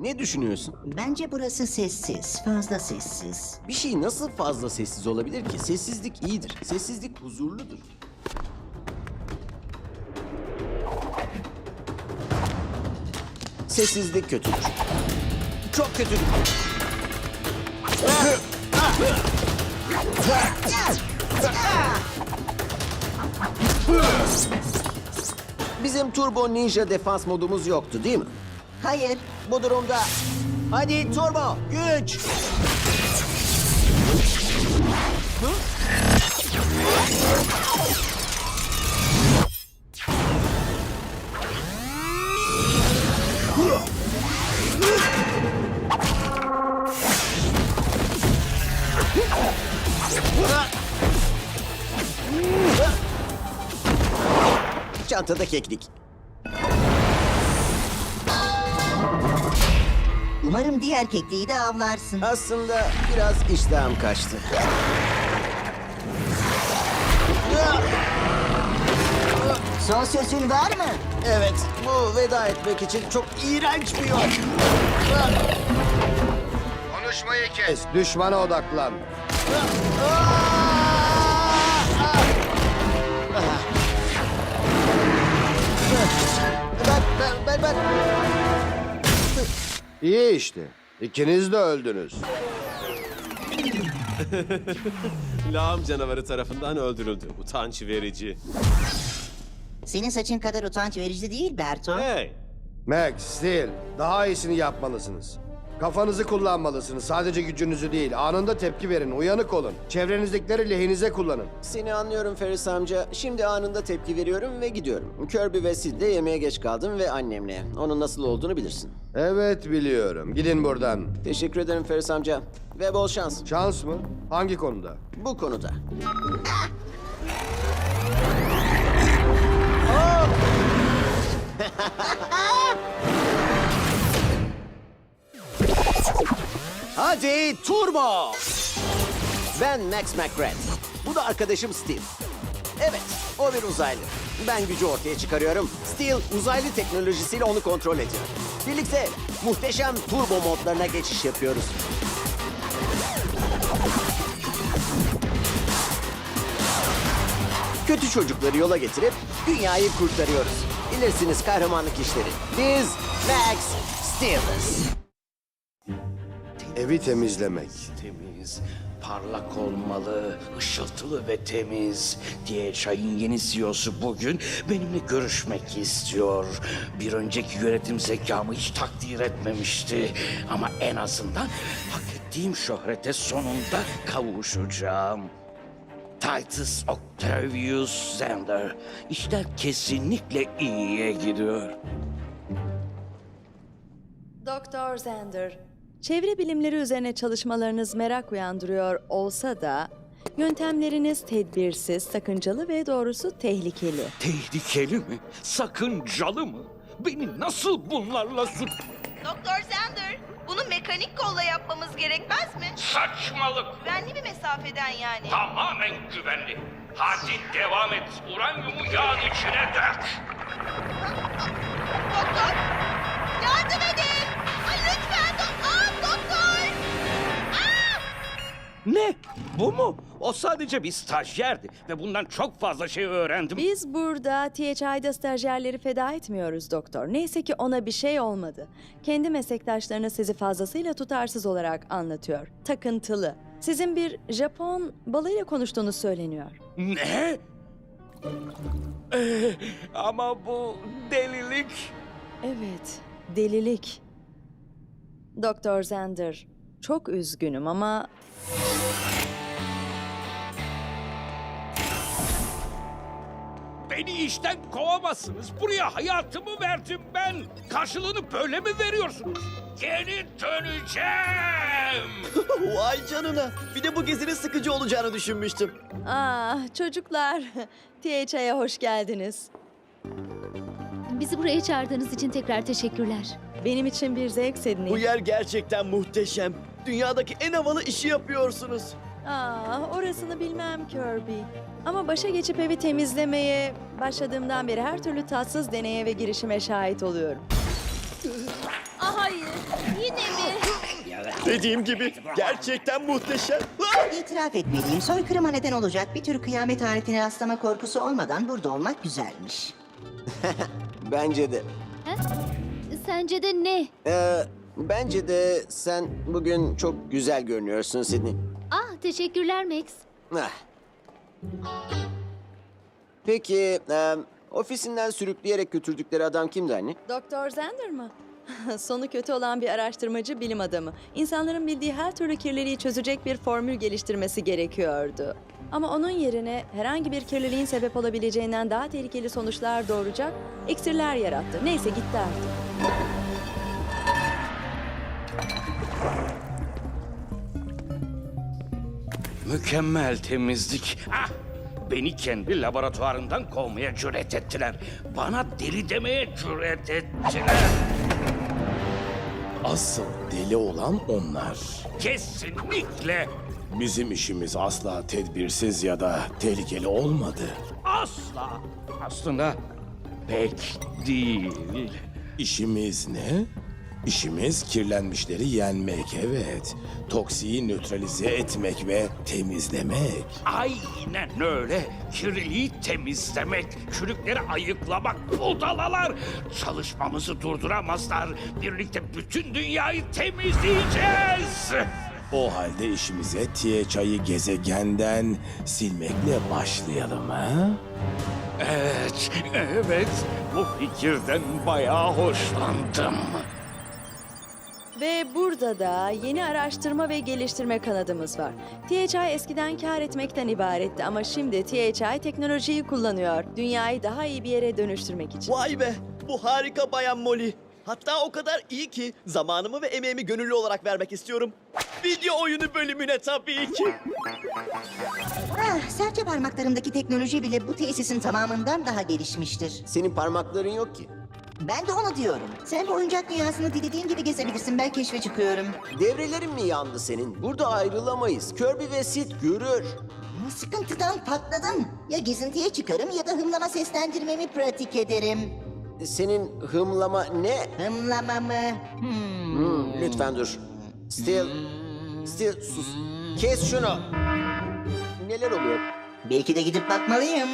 Ne düşünüyorsun? Bence burası sessiz, fazla sessiz. Bir şey nasıl fazla sessiz olabilir ki? Sessizlik iyidir. Sessizlik huzurludur. Sessizlik kötüdür. Çok kötüdür. Bizim Turbo Ninja defans modumuz yoktu değil mi? Hayır, Bu durumda hadi turbo güç. Çantada keklik. umarım diğer kekliği de avlarsın. Aslında biraz iştahım kaçtı. Son sözün var mı? Evet, bu veda etmek için çok iğrenç bir yol. Konuşmayı kes. Düşmana odaklan. Ben, ben, ben, ben... İyi işte. İkiniz de öldünüz. Lağım canavarı tarafından öldürüldü. Utanç verici. Senin saçın kadar utanç verici değil Berto. Hey! Max, Steel, daha iyisini yapmalısınız. Kafanızı kullanmalısınız. Sadece gücünüzü değil. Anında tepki verin. Uyanık olun. Çevrenizdekileri lehinize kullanın. Seni anlıyorum Ferris amca. Şimdi anında tepki veriyorum ve gidiyorum. Kirby ve Sid'le yemeğe geç kaldım ve annemle. Onun nasıl olduğunu bilirsin. Evet biliyorum. Gidin buradan. Teşekkür ederim Ferris amca. Ve bol şans Şans mı? Hangi konuda? bu konuda. Hadi turbo! Ben Max McGrath. Bu da arkadaşım Steve. Evet, o bir uzaylı. Ben gücü ortaya çıkarıyorum. Steel uzaylı teknolojisiyle onu kontrol ediyor. Birlikte muhteşem turbo modlarına geçiş yapıyoruz. Kötü çocukları yola getirip dünyayı kurtarıyoruz. Bilirsiniz kahramanlık işleri. Biz Max Steel'iz. Evi temizlemek. Temiz, parlak olmalı, ışıltılı ve temiz diye çayın yeni CEO'su bugün benimle görüşmek istiyor. Bir önceki yönetim zekamı hiç takdir etmemişti. Ama en azından hak ettiğim şöhrete sonunda kavuşacağım. Titus Octavius Zander. İşler kesinlikle iyiye gidiyor. Doktor Zender, çevre bilimleri üzerine çalışmalarınız merak uyandırıyor olsa da yöntemleriniz tedbirsiz, sakıncalı ve doğrusu tehlikeli. Tehlikeli mi? Sakıncalı mı? Beni nasıl bunlarla suç... Doktor Zander, bunu mekanik kolla yapmamız gerekmez mi? Saçmalık! Güvenli bir mesafeden yani. Tamamen güvenli. Hadi devam et. Uranyumu yağın içine dök. Doktor, Ne? Bu mu? O sadece bir stajyerdi ve bundan çok fazla şey öğrendim. Biz burada THI'da stajyerleri feda etmiyoruz doktor. Neyse ki ona bir şey olmadı. Kendi meslektaşlarına sizi fazlasıyla tutarsız olarak anlatıyor. Takıntılı. Sizin bir Japon balığıyla konuştuğunuz söyleniyor. Ne? Ee, ama bu delilik. Evet, delilik. Doktor Zender, çok üzgünüm ama Beni işten kovamazsınız. Buraya hayatımı verdim ben. Karşılığını böyle mi veriyorsunuz? Geri döneceğim. Vay canına. Bir de bu gezinin sıkıcı olacağını düşünmüştüm. Ah çocuklar, THI'ye hoş geldiniz. Bizi buraya çağırdığınız için tekrar teşekkürler. Benim için bir zevk Bu Sydney. yer gerçekten muhteşem. Dünyadaki en havalı işi yapıyorsunuz. Ah, orasını bilmem Kirby. Ama başa geçip evi temizlemeye başladığımdan beri her türlü tatsız deneye ve girişime şahit oluyorum. Ah hayır. Yine mi? Dediğim gibi gerçekten muhteşem. Ah! İtiraf etmeliyim. Soykırıma neden olacak bir tür kıyamet aletine rastlama korkusu olmadan burada olmak güzelmiş. Bence de. Sence de ne? Ee, bence de sen bugün çok güzel görünüyorsun Sidney. Ah teşekkürler Max. Peki, e, ofisinden sürükleyerek götürdükleri adam kimdi anne? Doktor Zender mı? Sonu kötü olan bir araştırmacı bilim adamı. İnsanların bildiği her türlü kirliliği çözecek bir formül geliştirmesi gerekiyordu. Ama onun yerine herhangi bir kirliliğin sebep olabileceğinden daha tehlikeli sonuçlar doğuracak iksirler yarattı. Neyse gitti artık. Mükemmel temizlik. Ah! Beni kendi laboratuvarından kovmaya cüret ettiler. Bana deli demeye cüret ettiler. Asıl deli olan onlar. Kesinlikle Bizim işimiz asla tedbirsiz ya da tehlikeli olmadı. asla. Aslında pek değil. İşimiz ne? İşimiz kirlenmişleri yenmek, evet. Toksiği nötralize etmek ve temizlemek. Aynen öyle. Kirliliği temizlemek, çürükleri ayıklamak, budalalar. Çalışmamızı durduramazlar. Birlikte bütün dünyayı temizleyeceğiz. O halde işimize THI'yi gezegenden silmekle başlayalım ha? Evet, evet. Bu fikirden bayağı hoşlandım. Ve burada da yeni araştırma ve geliştirme kanadımız var. THI eskiden kar etmekten ibaretti ama şimdi THI teknolojiyi kullanıyor. Dünyayı daha iyi bir yere dönüştürmek için. Vay be bu harika bayan Molly. Hatta o kadar iyi ki zamanımı ve emeğimi gönüllü olarak vermek istiyorum. Video oyunu bölümüne tabii ki. Ah, serçe parmaklarımdaki teknoloji bile bu tesisin tamamından daha gelişmiştir. Senin parmakların yok ki. Ben de onu diyorum. Sen bu oyuncak dünyasını dilediğin gibi gezebilirsin. Ben keşfe çıkıyorum. Devrelerin mi yandı senin? Burada ayrılamayız. Kirby ve Sid görür. Ama Sıkıntıdan patladım. Ya gezintiye çıkarım ya da hımlama seslendirmemi pratik ederim. Senin hımlama ne? Hımlama mı? Hmm. Hmm, lütfen dur. Still, still sus. Kes şunu. Neler oluyor? Belki de gidip bakmalıyım.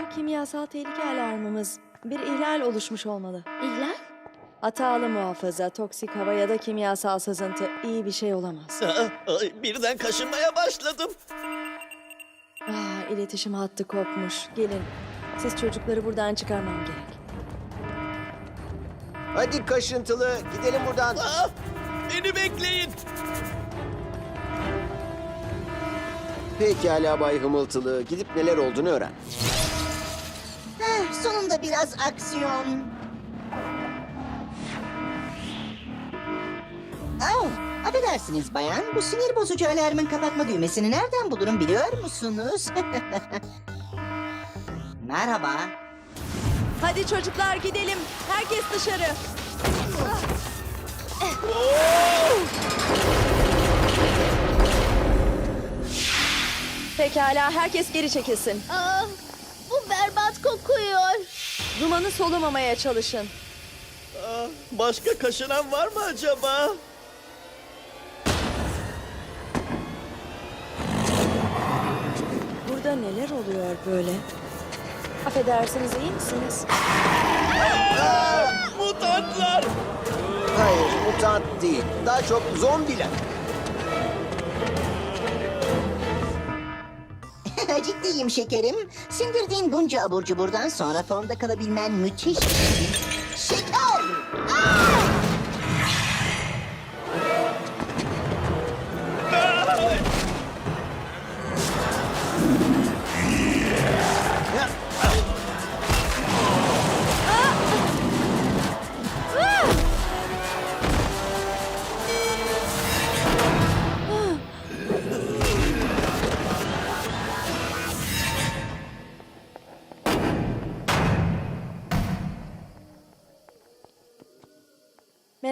Bu kimyasal tehlike alarmımız. Bir ihlal oluşmuş olmalı. İhlal? Hatalı muhafaza, toksik hava ya da kimyasal sızıntı iyi bir şey olamaz. Aa, ay, Birden kaşınmaya başladım. Aa, iletişim hattı kopmuş. Gelin. Siz çocukları buradan çıkarmam gerek. Hadi kaşıntılı, gidelim buradan. Aa, beni bekleyin. Pekala Bay Hımıltılı, gidip neler olduğunu öğren. Biraz aksiyon. Oh, affedersiniz bayan. Bu sinir bozucu alarmın kapatma düğmesini nereden bulurum biliyor musunuz? Merhaba. Hadi çocuklar gidelim. Herkes dışarı. Pekala herkes geri çekilsin. Aa, kokuyor. Dumanı solumamaya çalışın. Aa, başka kaşınan var mı acaba? Burada neler oluyor böyle? Affedersiniz iyi misiniz? Mutantlar. Hayır, mutant değil. Daha çok zombiler. Ciddiyim şekerim. Sindirdiğin bunca abur cuburdan sonra formda kalabilmen müthiş.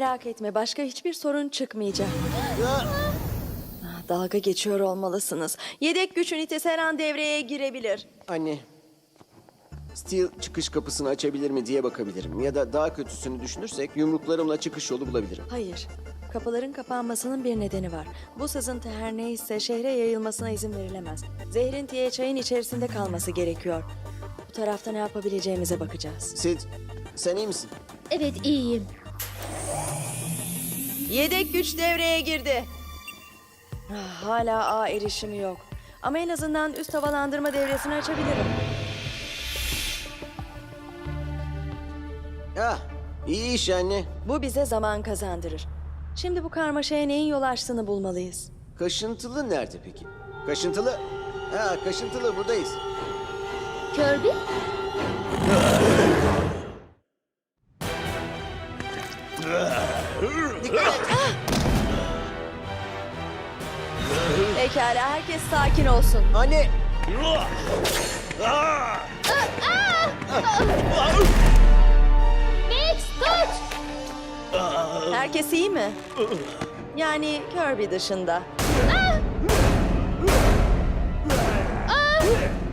Merak etme başka hiçbir sorun çıkmayacak. Ah, Dalga geçiyor olmalısınız. Yedek güç ünitesi her an devreye girebilir. Anne. Steel çıkış kapısını açabilir mi diye bakabilirim. Ya da daha kötüsünü düşünürsek yumruklarımla çıkış yolu bulabilirim. Hayır. Kapıların kapanmasının bir nedeni var. Bu sızıntı her neyse şehre yayılmasına izin verilemez. Zehrin THI'nin içerisinde kalması gerekiyor. Bu tarafta ne yapabileceğimize bakacağız. Sid, sen iyi misin? Evet iyiyim. Yedek güç devreye girdi. Ah, Hala A erişimi yok. Ama en azından üst havalandırma devresini açabilirim. Ah, iyi iş anne. Bu bize zaman kazandırır. Şimdi bu karmaşaya neyin yol açtığını bulmalıyız. Kaşıntılı nerede peki? Kaşıntılı? Ha, kaşıntılı buradayız. Kirby? Pekala herkes sakin olsun. Anne! Max kaç! Herkes iyi mi? Yani Kirby dışında. O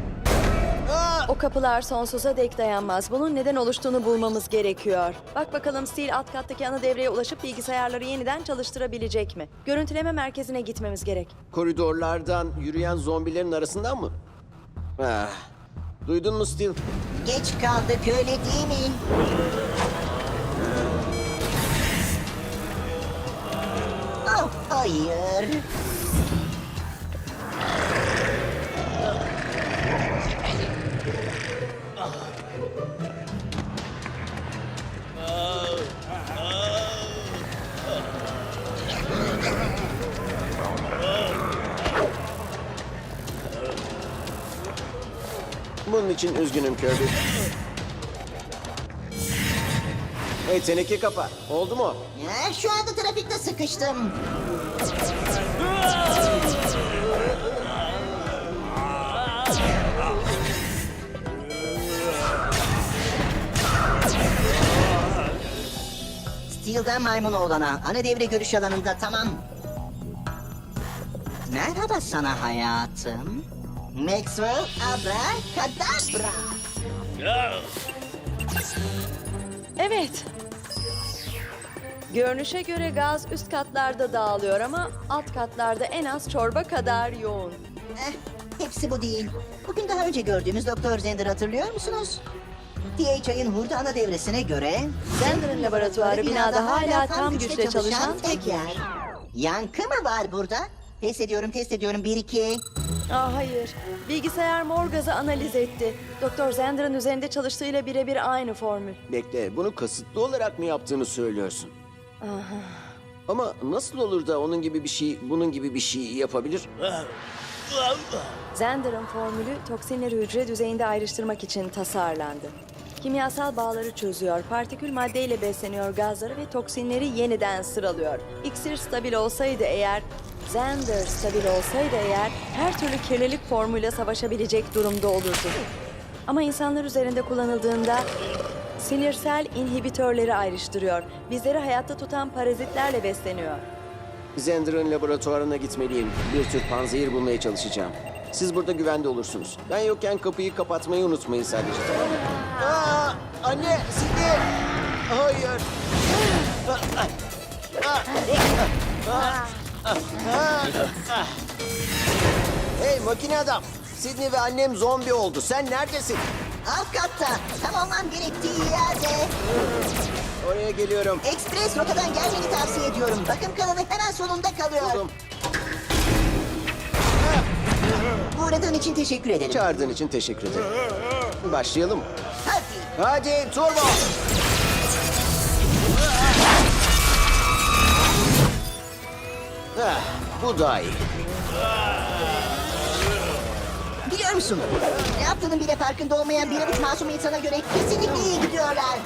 kapılar sonsuza dek dayanmaz. Bunun neden oluştuğunu bulmamız gerekiyor. Bak bakalım Steel alt kattaki ana devreye ulaşıp bilgisayarları yeniden çalıştırabilecek mi? Görüntüleme merkezine gitmemiz gerek. Koridorlardan yürüyen zombilerin arasından mı? Ah, duydun mu Steel? Geç kaldık öyle değil mi? Oh, hayır. İçin üzgünüm Kirby. Hey teneke kapa. Oldu mu? Ya, şu anda trafikte sıkıştım. Steel'den maymun oğlana. Ana devre görüş alanında tamam. Merhaba sana hayatım. Maxwell Abracadabra. Evet. Görünüşe göre gaz üst katlarda dağılıyor ama alt katlarda en az çorba kadar yoğun. Eh, hepsi bu değil. Bugün daha önce gördüğümüz Doktor Zender hatırlıyor musunuz? DHI'ın hurda ana devresine göre... Zender'ın laboratuvarı binada hala tam güçle çalışan tek yer. Yankı mı var burada? Test ediyorum, test ediyorum. Bir, iki. Aa, hayır. Bilgisayar mor gazı analiz etti. Doktor Zender'ın üzerinde çalıştığıyla birebir aynı formül. Bekle, bunu kasıtlı olarak mı yaptığını söylüyorsun? Ama nasıl olur da onun gibi bir şey, bunun gibi bir şey yapabilir? Zender'ın formülü toksinleri hücre düzeyinde ayrıştırmak için tasarlandı. Kimyasal bağları çözüyor, partikül maddeyle besleniyor gazları ve toksinleri yeniden sıralıyor. İksir stabil olsaydı eğer, Zender stabil olsaydı eğer her türlü kirlilik formuyla savaşabilecek durumda olurdu. Ama insanlar üzerinde kullanıldığında sinirsel inhibitörleri ayrıştırıyor. Bizleri hayatta tutan parazitlerle besleniyor. Zender'ın laboratuvarına gitmeliyim. Bir tür panzehir bulmaya çalışacağım. Siz burada güvende olursunuz. Ben yokken kapıyı kapatmayı unutmayın sadece tamam mı? Aa, anne, Sidney! Hayır! Hey makine adam! Sidney ve annem zombi oldu. Sen neredesin? Alt katta. Tam olmam gerektiği yerde. Oraya geliyorum. Ekspres rotadan gelmeni tavsiye ediyorum. Bakım kanalı hemen solunda kalıyor. Buldum. Uğradığın için teşekkür ederim. Çağırdığın için teşekkür ederim. Başlayalım. Hadi. Hadi turbo! Ah, bu daha iyi. Biliyor musun? Ne yaptığının bile farkında olmayan bir avuç masum insana göre kesinlikle iyi gidiyorlar.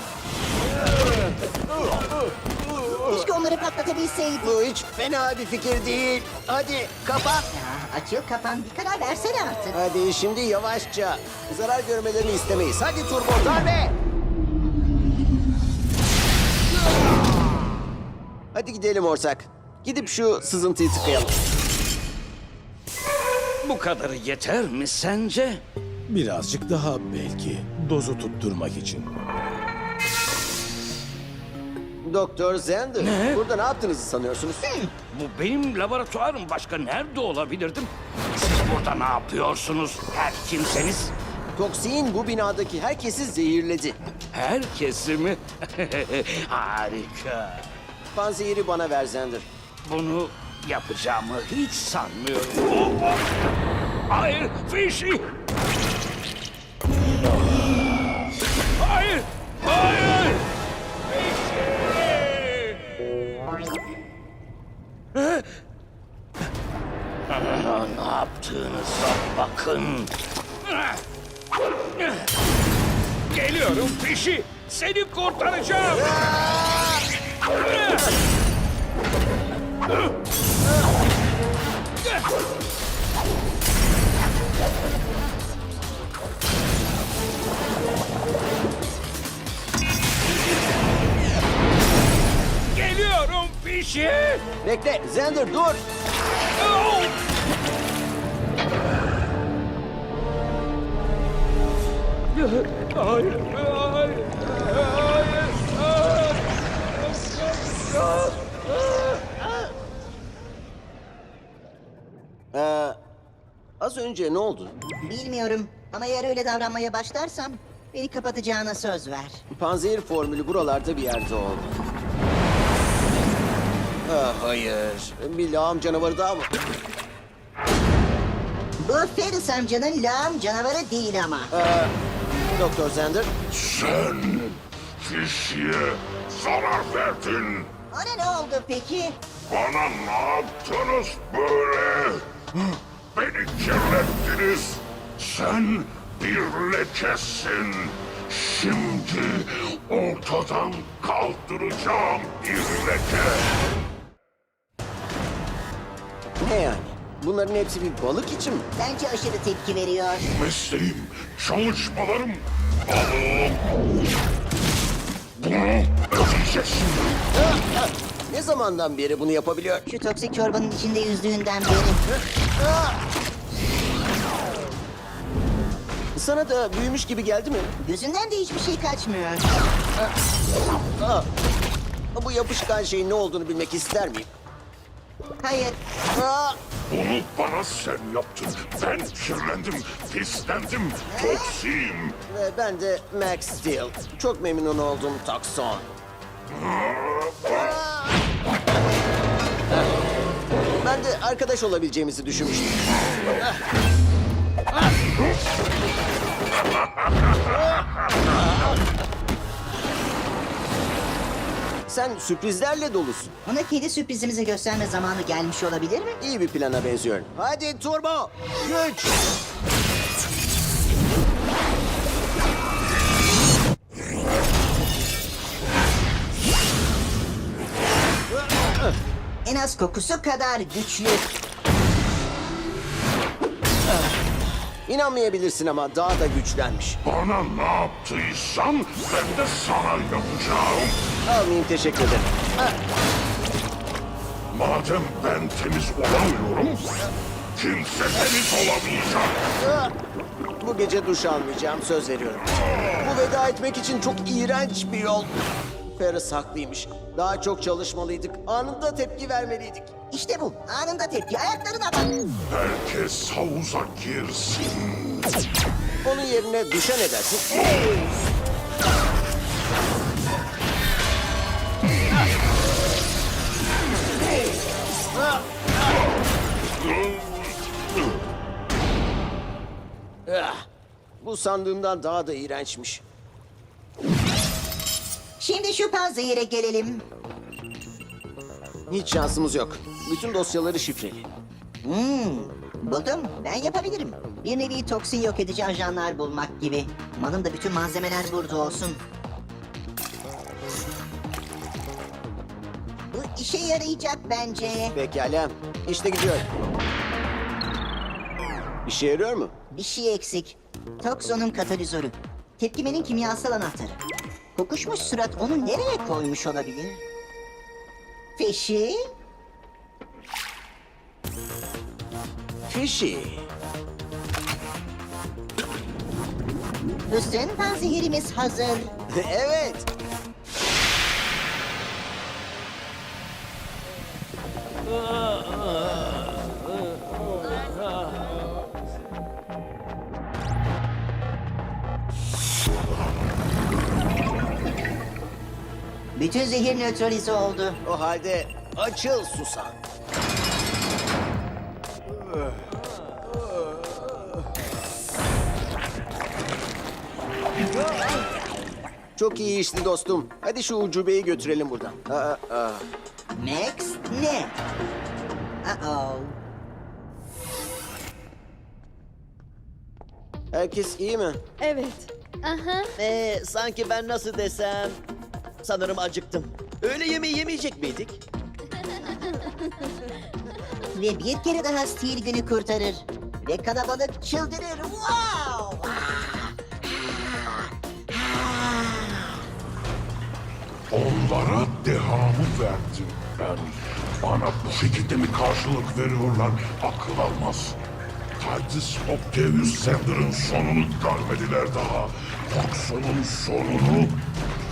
Keşke onları patlatabilseydik. Bu hiç fena bir fikir değil. Hadi kapa. Ya, açıl kapan bir karar versene artık. Hadi şimdi yavaşça. Zarar görmelerini istemeyiz. Hadi turbo darbe. Hadi gidelim ortak. Gidip şu sızıntıyı tıkayalım. Bu kadarı yeter mi sence? Birazcık daha belki. Dozu tutturmak için. Doktor Zender. Burada ne yaptığınızı sanıyorsunuz? Bu benim laboratuvarım. Başka nerede olabilirdim? Siz burada ne yapıyorsunuz? Her kimseniz. Toksin bu binadaki herkesi zehirledi. Herkesi mi? Harika. Panzehiri bana ver Zender. Bunu yapacağımı hiç sanmıyorum. Oh, oh. Hayır, Fishy! Hayır, hayır! Fishy! Aa, ne yaptığınıza bakın. Geliyorum Fishy. Seni kurtaracağım. Geliyorum Fishy. Bekle Zender dur. Oh! Hayır, hayır. Ee, az önce ne oldu? Bilmiyorum ama eğer öyle davranmaya başlarsam beni kapatacağına söz ver. Panzehir formülü buralarda bir yerde oldu. Ah, hayır. Bir lağım canavarı daha mı? Bu Ferris amcanın lağım canavarı değil ama. Doktor Zender. Sen kişiye zarar verdin. Ona ne oldu peki? Bana ne yaptınız böyle? Beni kirlettiniz. Sen bir lekesin. Şimdi ortadan kaldıracağım bir leke. Ne yani? Bunların hepsi bir balık için mi? Bence aşırı tepki veriyor. Mesleğim, çalışmalarım, balığım. Bunu ödeyeceksin. Ne zamandan beri bunu yapabiliyor? Şu toksik çorbanın içinde yüzdüğünden beri. Sana da büyümüş gibi geldi mi? Gözünden de hiçbir şey kaçmıyor. Bu yapışkan şeyin ne olduğunu bilmek ister miyim? Hayır. Aa! Bunu bana sen yaptın. Ben kirlendim, pislendim, toksiyim. Ve ben de Max Steel. Çok memnun oldum Takson. Ben de arkadaş olabileceğimizi düşünmüştüm. Sen sürprizlerle dolusun. Ona kedi sürprizimizi gösterme zamanı gelmiş olabilir mi? İyi bir plana benziyor. Hadi turbo, güç. En az kokusu kadar güçlü. İnanmayabilirsin ama daha da güçlenmiş. Bana ne yaptıysan ben de sana yapacağım. Almayayım teşekkür ederim. Madem ben temiz olamıyorum, kimse temiz olamayacak. Ah! Bu gece duş almayacağım söz veriyorum. Bu veda etmek için çok iğrenç bir yol. Ferris haklıymış. Daha çok çalışmalıydık. Anında tepki vermeliydik. İşte bu. Anında tepki. Ayaklarına bak. Herkes havuza girsin. Onun yerine duşa ne dersin? Ah, Bu sandığımdan daha da iğrençmiş. Şimdi şu panzehire gelelim. Hiç şansımız yok. Bütün dosyaları şifreli. Hmm, buldum. Ben yapabilirim. Bir nevi toksin yok edici ajanlar bulmak gibi. Umarım da bütün malzemeler burada olsun. Bu işe yarayacak bence. Pekala. İşte gidiyor. İşe yarıyor mu? Bir şey eksik. Toksonun katalizörü. Tepkimenin kimyasal anahtarı. Kokuşmuş surat onu nereye koymuş olabilir? Fişi? Fişi. Bütün panzehirimiz hazır. evet. Aa. Bütün zehir nötralize oldu. O halde açıl Susan. Çok iyi işti dostum. Hadi şu ucubeyi götürelim buradan. Aa, aa. Max ne? Uh-oh. Herkes iyi mi? Evet. Aha. Ee, sanki ben nasıl desem... Sanırım acıktım. Öğle yemeği yemeyecek miydik? Ve bir kere daha stil günü kurtarır. Ve kalabalık çıldırır. Wow! Onlara dehamı verdim ben. Bana bu şekilde mi karşılık veriyorlar? Akıl almaz. Titus Octavius Sander'ın sonunu görmediler daha. Foxon'un sonunu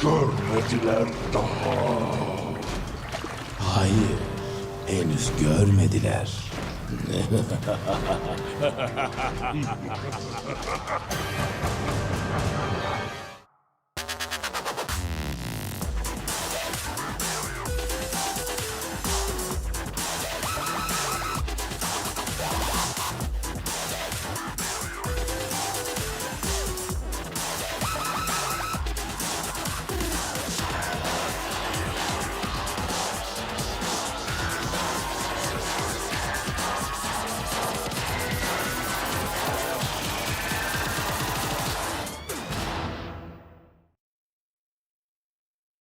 Görmediler daha. Hayır, henüz görmediler.